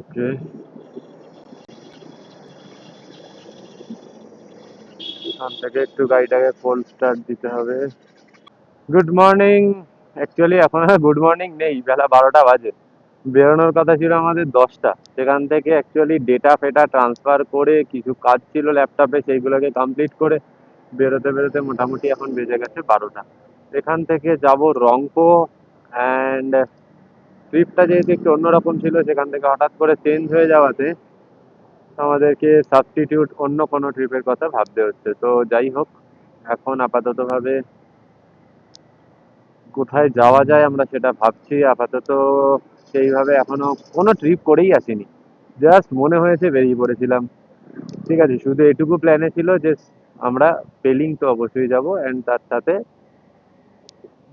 ওকে এখান থেকে একটু গাড়িটাকে কোল্ড স্টার্ট দিতে হবে। গুড মর্নিং অ্যাকচুয়ালি এখন গুড মর্নিং নেই। বেলা বারোটা বাজে। বেরোনোর কথা ছিল আমাদের দশটা। সেখান থেকে অ্যাকচুয়ালি ডেটা ফেটা ট্রান্সফার করে কিছু কাজ ছিল ল্যাপটপে সেইগুলোকে কমপ্লিট করে বেরোতে বেরোতে মোটামুটি এখন বেজে গেছে বারোটা। এখান থেকে যাব রংপো অ্যান্ড ট্রিপটা যেহেতু একটু অন্যরকম ছিল, সেখান থেকে হঠাৎ করে চেঞ্জ হয়ে যাওয়াতে আমাদেরকে সাবস্টিটিউট অন্য কোনো ট্রিপের কথা ভাবতে হচ্ছে। তো যাই হোক, এখন আপাততভাবে কোথায় যাওয়া যায় আমরা সেটা ভাবছি। আপাতত সেইভাবে এখনও কোনো ট্রিপ করেই আসিনি। জাস্ট মনে হয়েছে বেরিয়ে পড়েছিলাম। ঠিক আছে, শুধু এটুকু প্ল্যানে ছিল যে আমরা পেলিং তো অবশ্যই যাব অ্যান্ড তার সাথে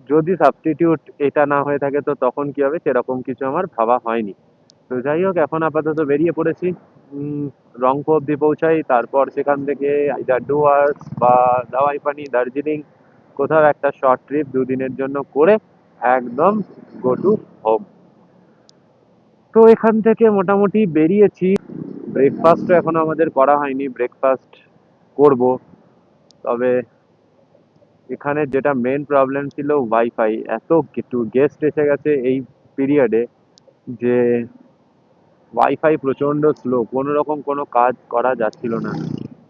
যদি সাবস্টিটিউট এটা না হয়ে থাকে, তো তখন কি হবে? সেরকম কিছু আমার ভাবা হয়নি। তো যাই হোক, এখন আপাতত বেরিয়ে পড়েছি। রংপুর অব্দি পৌঁছাই, তারপর সেখান থেকে আইদার ডুয়ার্স বা দাওয়াই পানি দার্জিলিং, কোথাও একটা শর্ট ট্রিপ দুদিনের জন্য করে একদম গো টু হোম তো এখান থেকে মোটামুটি বেরিয়েছি। ব্রেকফাস্টও এখনও আমাদের করা হয়নি। ব্রেকফাস্ট করব। তবে এখানে যেটা মেন প্রবলেম ছিল ওয়াইফাই এত একটু গেস্ট এসে গেছে এই পিরিয়ডে যে ওয়াইফাই প্রচণ্ড স্লো কোনো রকম কোনো কাজ করা যাচ্ছিল না।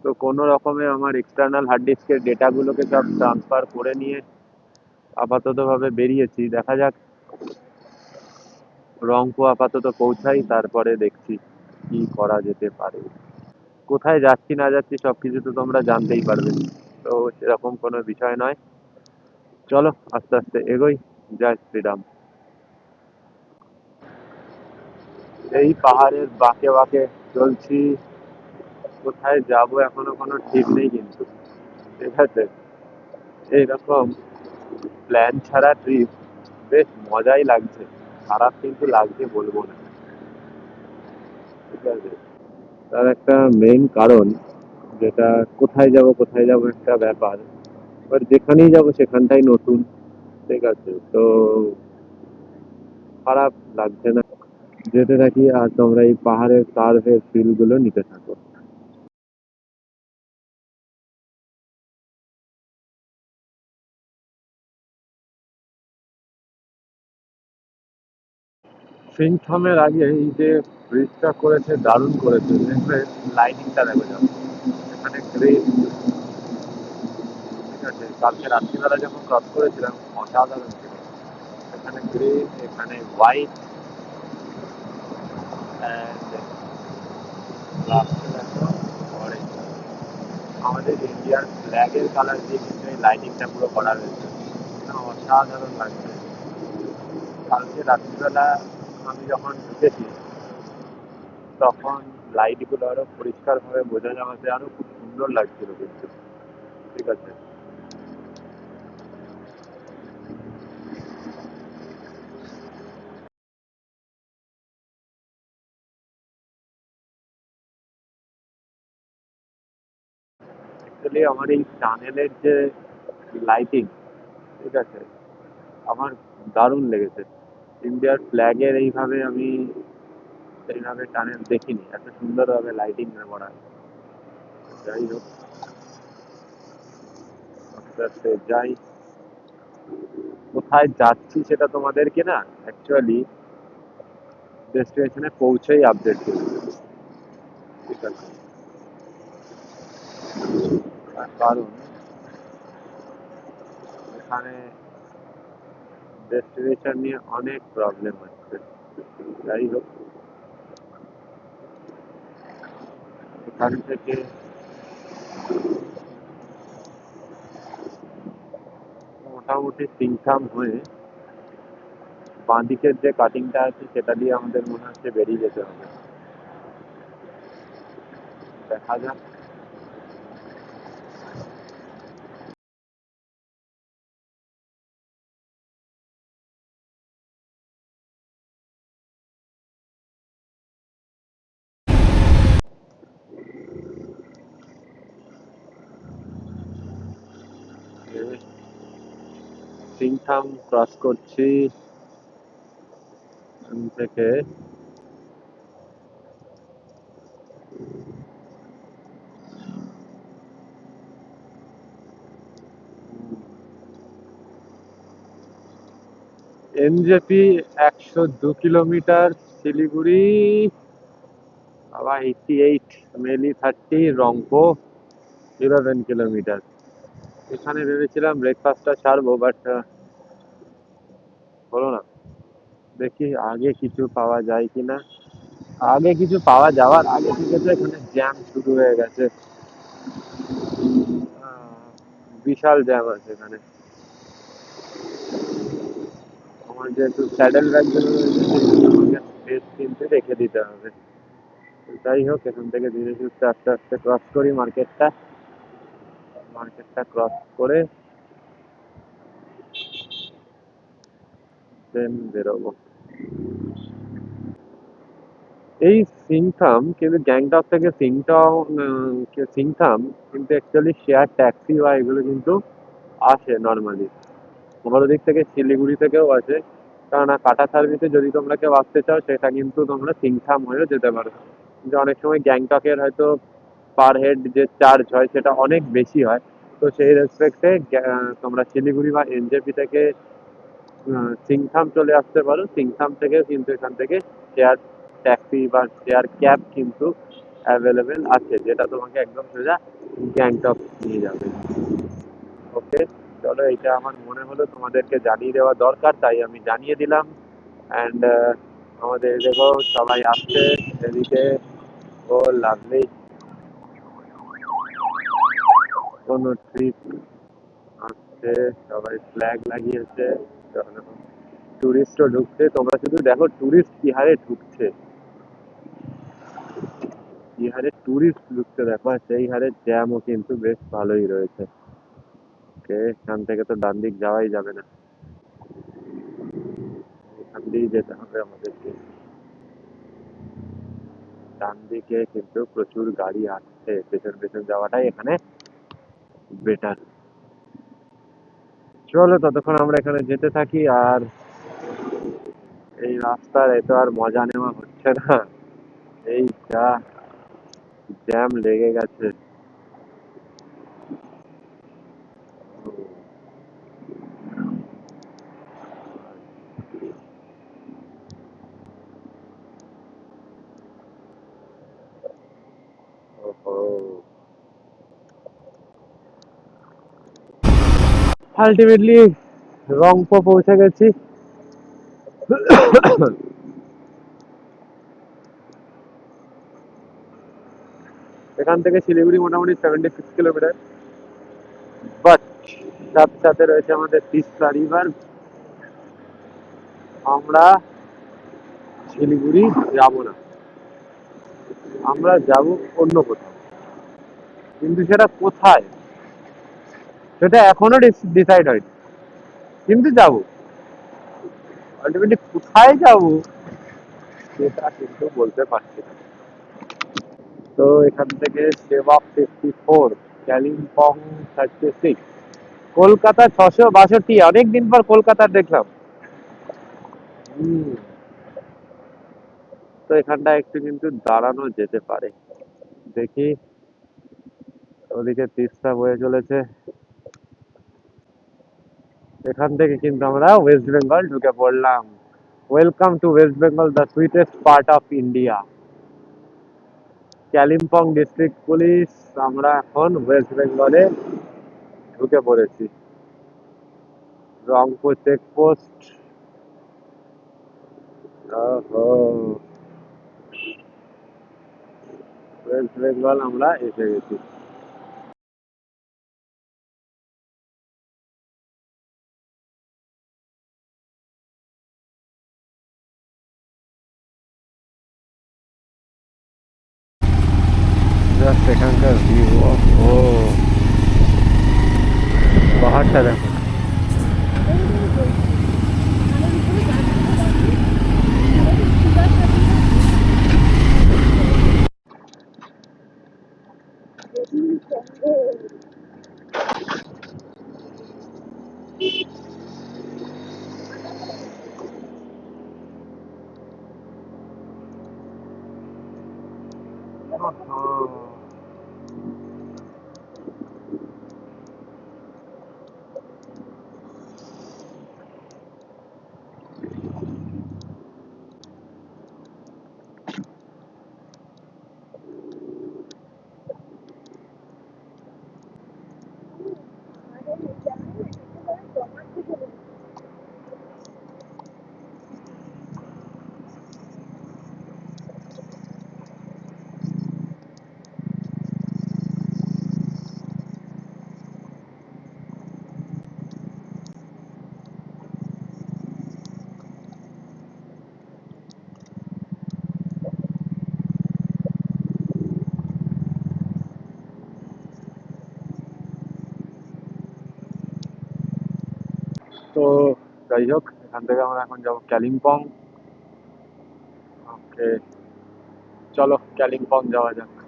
তো কোনো রকমে আমার এক্সটার্নাল হার্ড ডিস্কের ডেটাগুলোকে সব ট্রান্সফার করে নিয়ে আপাততভাবে বেরিয়েছি। দেখা যাক রংপো আপাতত পৌঁছাই, তারপরে দেখছি কি করা যেতে পারে। কোথায় যাচ্ছি না যাচ্ছি সব কিছু তো তোমরা জানতেই পারবে। তো সেরকম কোনো বিষয় নয়। চলো, আস্তে আস্তে এগোই। জয় শ্রীরাম। এই পাহাড়ের বাঁকে বাঁকে চলছি। কোথায় যাব এখনও কোনো ঠিক নেই কিন্তু। ঠিক আছে? এইরকম প্ল্যান ছাড়া ট্রিপ বেশ মজাই লাগছে। খারাপ কিন্তু লাগছে বলব না। ঠিক আছে? তার একটা মেইন কারণ যেটা কোথায় যাব কোথায় যাব একটা ব্যাপার। এবার যেখানেই যাব, সেখানটাই নতুন, ঠিক আছে? তো খারাপ লাগছে না। যেতে থাকি, আর তোমরা এই পাহাড়ের কার্ভের ফিলগুলো নিতে থাকো। আগে এই যে ব্রিজটা করেছে, দারুণ করেছে। লাইটিংটা দেখো যাও এখানে গ্রিন ঠিক আছে, কালকে রাত্রিবেলা যখন ক্রস করেছিলাম, অসাধারণ ছিল। এখানে গ্রিন এখানে হোয়াইট আমাদের ইন্ডিয়ার ফ্ল্যাগের কালার দিয়ে কিন্তু এই লাইটিংটা পুরো করা হয়েছে। অসাধারণ লাগছে। কালকে রাত্রিবেলা আমি যখন ঢুকেছি, তখন লাইটগুলো আরও পরিষ্কারভাবে বোঝা যাওয়াতে আরও খুব সুন্দর লাগছিল কিন্তু। ঠিক আছে। আমার এই টানেলের যে লাইটিং ঠিক আছে, আমার দারুণ লেগেছে। ইন্ডিয়ার ফ্ল্যাগের এইভাবে আমি এইভাবে টানেল দেখিনি। এত সুন্দরভাবে লাইটিং করা যাই হোক আস্তে আস্তে যাই কোথায় যাচ্ছি সেটা তোমাদেরকে না অ্যাকচুয়ালি ডেস্টিনেশনে পৌঁছেই আপডেট আছে। কারণ এখানে ডেস্টিনেশন নিয়ে অনেক প্রবলেম হচ্ছে। যাই হোক। এখান থেকে মোটামুটি সিংথাম হয়ে বাঁদিকের যে কাটিংটা আছে, সেটা দিয়ে আমাদের মনে হচ্ছে বেরিয়ে যেতে হবে। দেখা যাক। প্রথম ক্রস করছি। থেকে। এনজেপি একশো দু কিলোমিটার, শিলিগুড়ি। আবার eighty eight Melli thirty Rangpo eleven kilometre. এখানে ভেবেছিলাম ব্রেকফাস্টটা ছাড়বো বাট হলো না। দেখি আগে কিছু পাওয়া যায় কিনা। আগে কিছু পাওয়া যাওয়ার আগে থেকে তো এখানে জ্যাম শুরু হয়ে গেছে। বিশাল জ্যাম আছে এখানে। আমার যেহেতু স্যাডেল স্পেস কিনতে রেখে দিতে হবে। যাই হোক, এখান থেকে ধীরে আস্তে আস্তে ক্রস করি মার্কেটটা মার্কেটটা ক্রস করে দেন বেরোবো। এই সিংথাম কিন্তু গ্যাংটক থেকে সিংটং সিংথাম কিন্তু অ্যাকচুয়ালি শেয়ার ট্যাক্সি বা এগুলো কিন্তু আসে নর্মালি তোমার ওদিক থেকে শিলিগুড়ি থেকেও আসে। কারণ কাটা সার্ভিসে যদি তোমরা কেউ আসতে চাও, সেটা কিন্তু তোমরা সিংথাম হয়েও যেতে পারো। কিন্তু অনেক সময় গ্যাংটকের হয়তো পার হেড যে চার্জ হয়, সেটা অনেক বেশি হয়। তো সেই রেসপেক্টে তোমরা শিলিগুড়ি বা এনজেপি থেকে সিংথাম চলে আসতে পারো। সিংথাম থেকে কিন্তু এখান থেকে শেয়ার ট্যাক্সি বা শেয়ার ক্যাব কিন্তু অ্যাভেলেবেল আছে, যেটা তোমাকে একদম সোজা গ্যাংটক নিয়ে যাবে। ওকে চলো এটা আমার মনে হলো তোমাদেরকে জানিয়ে দেওয়া দরকার, তাই আমি জানিয়ে দিলাম। অ্যান্ড আমাদের দেখো, সবাই আসছে এদিকে। ও লাভলি কোনো ট্রিপ আসছে, সবাই ফ্ল্যাগ লাগিয়েছে। টুরিস্টও ঢুকছে। তোমরা শুধু দেখো টুরিস্ট কি হারে ঢুকছে। কি হারে টুরিস্ট ঢুকছে, দেখো সেই হারে জ্যামও কিন্তু বেশ ভালোই রয়েছে। ওকে, এখান থেকে তো ডান দিক যাওয়াই যাবে না। এখান দিয়েই যেতে হবে আমাদেরকে। ডান দিকে কিন্তু প্রচুর গাড়ি আসছে। পেছন পেছন যাওয়াটাই এখানে বেটার চলো, ততক্ষণ আমরা এখানে যেতে থাকি আর এই রাস্তার এত আর মজা নেওয়া হচ্ছে না। এই যা জ্যাম লেগে গেছে। আলটিমেটলি রংপো পৌঁছে গেছি। এখান থেকে শিলিগুড়ি মোটামুটি সেভেন্টি সিক্স কিলোমিটার বাট সাথে সাথে রয়েছে আমাদের তিস্তা রিভার আমরা শিলিগুড়ি যাব না। আমরা যাব অন্য কোথাও। কিন্তু সেটা কোথায়? সেটা এখনও ডিসাইড হয়নি। কিন্তু যাব। আলটিমেটলি কোথায় যাব, সেটা কিন্তু বলতে পারছি না। তো এখান থেকে Sevoke fifty four Kalimpong thirty six Kolkata ছশো বাষট্টি, অনেকদিন পর কলকাতা দেখলাম। তো এখানটা একটু কিন্তু দাঁড়ানো যেতে পারে। দেখি। ওদিকে তিস্তা বয়ে চলেছে। এখান থেকে কিন্তু আমরা ওয়েস্ট বেঙ্গল ঢুকে পড়লাম। Welcome to West Bengal the sweetest part of India Kalimpong district police আমরা এখন ওয়েস্ট বেঙ্গলে ঢুকে পড়েছি। রংপুর চেকপোস্ট ওয়েস্ট বেঙ্গল আমরা এসে গেছি। জাস্ট এখানকার ভিউ ও পাহাড়টা দেখো 啊 যাই হোক এখান থেকে আমরা এখন যাব কালিম্পং ওকে চলো কালিম্পং যাওয়া যাক।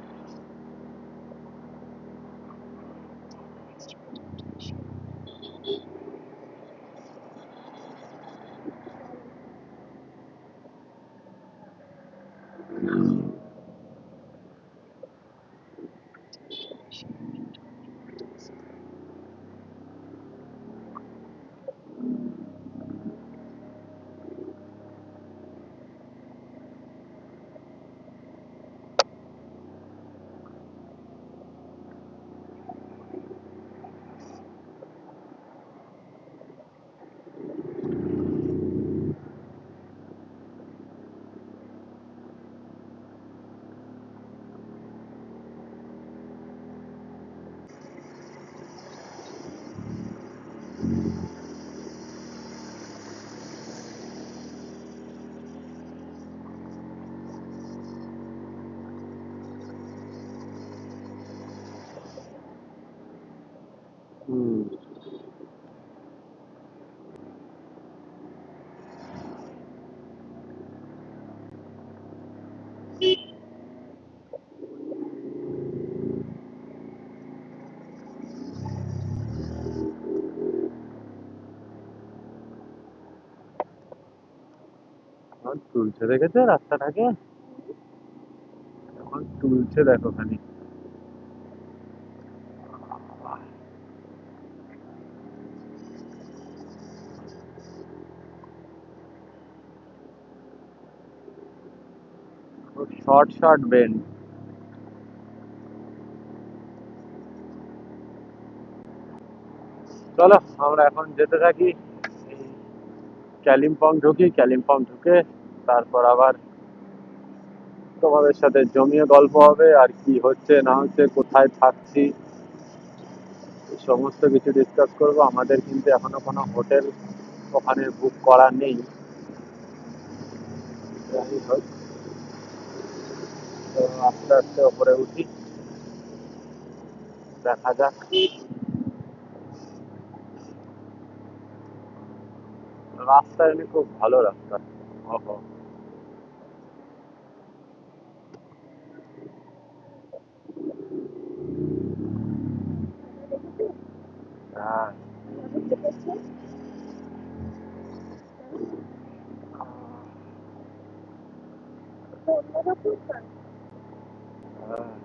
তুলছে, দেখেছ? রাস্তাটাকে? এখন তুলছে, দেখো খালি শর্ট শর্ট বেন্ড চলো, আমরা এখন যেতে থাকি। কালিম্পং ঢুকি কালিম্পং ঢুকে তারপর আবার তোমাদের সাথে জমিয়ে গল্প হবে, আর কি হচ্ছে, না হচ্ছে, কোথায় থাকছি সমস্ত কিছু ডিসকাস করব। আমাদের কিন্তু এখনও কোনো হোটেল ওখানে বুক করা নেই। আস্তে আস্তে ওপরে উঠি। দেখা যাক। রাস্তা এমনি খুব ভালো রাস্তা। ওহো হ্যাঁ হ্যাঁ